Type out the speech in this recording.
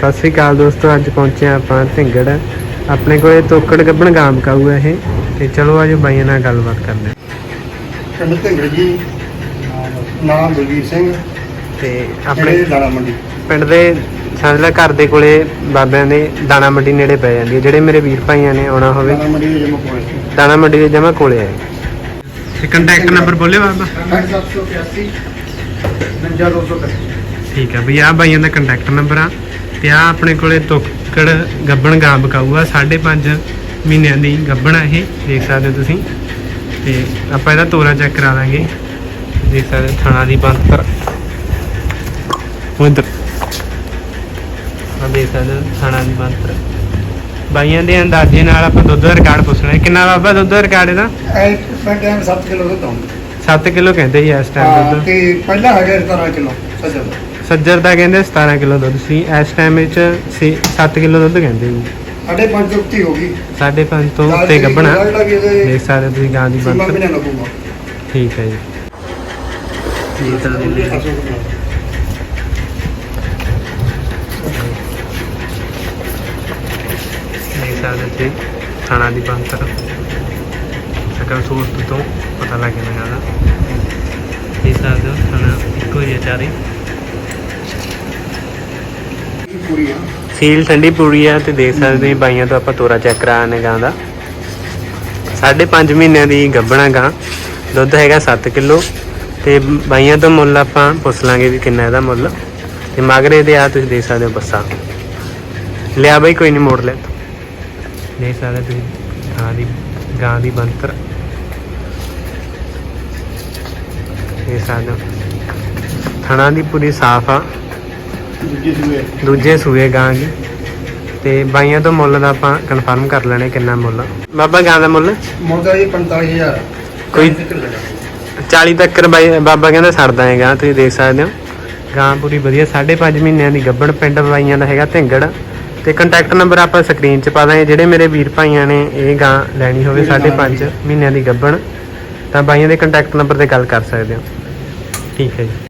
ਸਤਿ ਸ੍ਰੀ ਅਕਾਲ ਦੋਸਤੋ ਅੱਜ ਪਹੁੰਚੇ ਆਪਾਂ ਢਿੰਗੜ। ਆਪਣੇ ਕੋਲੇ ਤੋਕੜ ਗੱਬਣ ਗਾਂ ਬਕਾਊ ਹੈ ਇਹ। ਤੇ ਚਲੋ ਆਜੋ ਬਾਈਆਂ ਨਾਲ ਗੱਲਬਾਤ ਕਰਦੇ ਪਿੰਡ ਢਿੰਗੜ ਜੀ ਨਾਮ ਬਲਵੀਰ ਸਿੰਘ। ਤੇ ਆਪਣੇ ਆਪਣੇ ਦਾਣਾ ਮੰਡੀ। ਪਿੰਡ ਦੇ ਸਮਝ ਲੈ ਘਰ ਦੇ ਕੋਲੇ ਬਾਬਿਆਂ ਦੇ ਦਾਣਾ ਮੰਡੀ ਨੇੜੇ ਪੈ ਜਾਂਦੀ ਹੈ। ਜਿਹੜੇ ਮੇਰੇ ਵੀਰ ਭਾਈਆਂ ਨੇ ਆਉਣਾ ਹੋਵੇ। ਦਾਣਾ ਮੰਡੀ ਦੇ ਜਮਾ ਕੋਲੇ। ਦਾਣਾ ਮੰਡੀ ਦੇ ਜਮਾ ਕੋਲੇ ਹੈ ਤੇ ਕੰਟੈਕਟ ਨੰਬਰ ਬੋਲਿਓ ਬਾਬਾ। 781 90230 ਠੀਕ ਹੈ ਬਈ ਆ ਬਾਈਆਂ ਦਾ ਕੰਟੈਕਟ ਨੰਬਰ ਆ। ਤੇ ਆ ਆਪਣੇ ਕੋਲੇ ਤੋਕੜ ਗੱਬਣ ਗਾਂ ਬਕਾਊ ਆ 5.5 ਮਹੀਨਿਆਂ ਦੀ ਗੱਬਣ ਆ ਇਹ ਦੇਖ ਸਕਦੇ ਹੋ ਤੁਸੀਂ। ਤੇ ਆਪਾਂ ਇਹਦਾ ਤੋਰਾ ਚੈੱਕ ਕਰਾ ਦਾਂਗੇ ਦੇਖ ਸਕਦੇ ਥਣਾ ਦੀ ਬੰਤਰ ਉਧਰ। ਆ ਦੇਖ ਸਕਦੇ ਥਣਾ ਦੀ ਬੰਤਰ ਬਾਈਆਂ ਦੇ ਅੰਦਾਜ਼ੇ ਨਾਲ ਆਪਾਂ ਦੁੱਧ ਦਾ ਰਿਕਾਰਡ ਪੁੱਛਣਾ। ਕਿੰਨਾ ਬਾਬਾ ਦੁੱਧ ਦਾ ਰਿਕਾਰਡ ਇਹਦਾ? ਮੈਂ ਟਾਈਮ 7 ਕਿਲੋ ਦੁੱਧ ਆਉਂਦਾ 7 ਕਿਲੋ ਕਹਿੰਦੇ ਜੀ ਇਸ ਟਾਈਮ ਦੁੱਧ। ਤੇ ਪਹਿਲਾਂ ਹੈਗਾ 17 ਕਿਲੋ ਸੱਜਾ ਸੱਜਰ ਦਾ ਕਹਿੰਦੇ 17 ਕਿਲੋ ਦੁੱਧ ਸੀ ਇਸ ਟਾਈਮ ਵਿੱਚ 7 ਕਿਲੋ ਦੁੱਧ ਕਹਿੰਦੇ ਜੀ। ਸਾਡੇ ਪੰਜ ਦੁੱਤੀ ਹੋ ਗਈ। ਸਾਢੇ ਪੰਜ ਤੋਂ ਦਾਲ ਉੱਤੇ ਗੱਭਣਾ। ਦੇਖ ਸਕਦੇ ਤੁਸੀਂ ਗਾਂ ਦੀ ਲੱਗੂਗਾ? ਠੀਕ ਹੈ ਜੀ। ਜੀ। ਤਾਂ। ਦੇਖ ਸਕਦੇ ਹੋ ਤੁਸੀਂ ਥਾਣਾ ਦੀ ਬੰਤ ਸਕਲ ਸੂਰਤ ਤੋਂ ਪਤਾ ਲੱਗ ਜਾਂਦਾ। ਦਾ ਦੇਖ ਸਕਦੇ ਹੋ ਥਾਣਾ ਇੱਕੋ ਹੀ ਹੈ ਚਾਰੇ। ਪੂਰੀ ਆ ਸੀਲ ਠੰਡੀ ਪੂਰੀ ਆ ਤੇ ਦੇਖ ਸਕਦੇ ਹੋ ਬਾਈਆਂ ਤੋਂ ਆਪਾਂ ਤੋਰਾ ਚੈੱਕ ਕਰਾਣੇ ਗਾਂ ਦਾ। ਸਾਢੇ ਪੰਜ ਮਹੀਨਿਆਂ ਦੀ ਗੱਭਣਾ ਗਾਂ। ਦੁੱਧ ਹੈਗਾ 7 ਕਿਲੋ ਤੇ ਬਾਈਆਂ ਤੋਂ ਮੁੱਲ ਆਪਾਂ ਪੁੱਛ ਲਾਂਗੇ ਵੀ ਕਿੰਨਾ ਇਹਦਾ ਮੁੱਲ। ਤੇ ਮਗਰੇ ਦੇ ਆ ਤੁਸੀਂ ਦੇਖ ਸਕਦੇ ਹੋ ਬੱਸਾ। ਲਿਆ ਬਾਈ ਕੋਈ ਨਹੀਂ ਮੋੜ ਲੈ। ਦੇਖ ਸਕਦੇ ਤੁਸੀਂ ਗਾਂ ਦੀ ਗਾਂ ਦੀ ਬੰਤਰ ਦੇਖ ਸਕਦੇ ਥਣਾ ਦੀ ਪੂਰੀ ਸਾਫ਼ ਆ। ਦੂਜੀ ਸੂਏ। ਦੂਜੇ ਸੂਏ ਗਾਂ ਦੀ ਤੇ ਬਾਈਆਂ ਤੋਂ ਮੁੱਲ ਦਾ ਆਪਾਂ ਕਨਫਰਮ ਕਰ ਲੈਣੇ ਕਿੰਨਾ ਮੁੱਲ। ਬਾਬਾ ਗਾਂ ਦਾ ਮੁੱਲ? ਮੋਦਾ ਜੀ 45000 ਕੋਈ- ਕਿੱਥੇ ਲੱਗਾ। 40 ਤੱਕ ਬਾਈ ਬਾਬਾ ਕਹਿੰਦਾ ਛੱਡਦਾ ਹੈ ਗਾਂ ਤੁਸੀਂ ਦੇਖ ਸਕਦੇ ਹੋ। ਗਾਂ ਪੂਰੀ ਵਧੀਆ 5.5 ਮਹੀਨਿਆਂ ਦੀ ਗੱਭਣ ਪਿੰਡ ਬਾਈਆਂ ਦਾ ਹੈਗਾ ਢਿੰਗੜ। ਤੇ ਕੰਟੈਕਟ ਨੰਬਰ ਆਪਾਂ ਸਕਰੀਨ 'ਚ ਪਾ ਦਾਂਗੇ ਜਿਹੜੇ ਮੇਰੇ ਵੀਰ ਭਾਈਆਂ ਨੇ ਇਹ ਗਾਂ ਲੈਣੀ ਹੋਵੇ 5.5 ਮਹੀਨਿਆਂ ਦੀ ਗੱਭਣ ਤਾਂ ਬਾਈਆਂ ਦੇ ਕੰਟੈਕਟ ਨੰਬਰ ਤੇ ਗੱਲ ਕਰ ਸਕਦੇ ਹੋ। ਠੀਕ ਹੈ ਜੀ।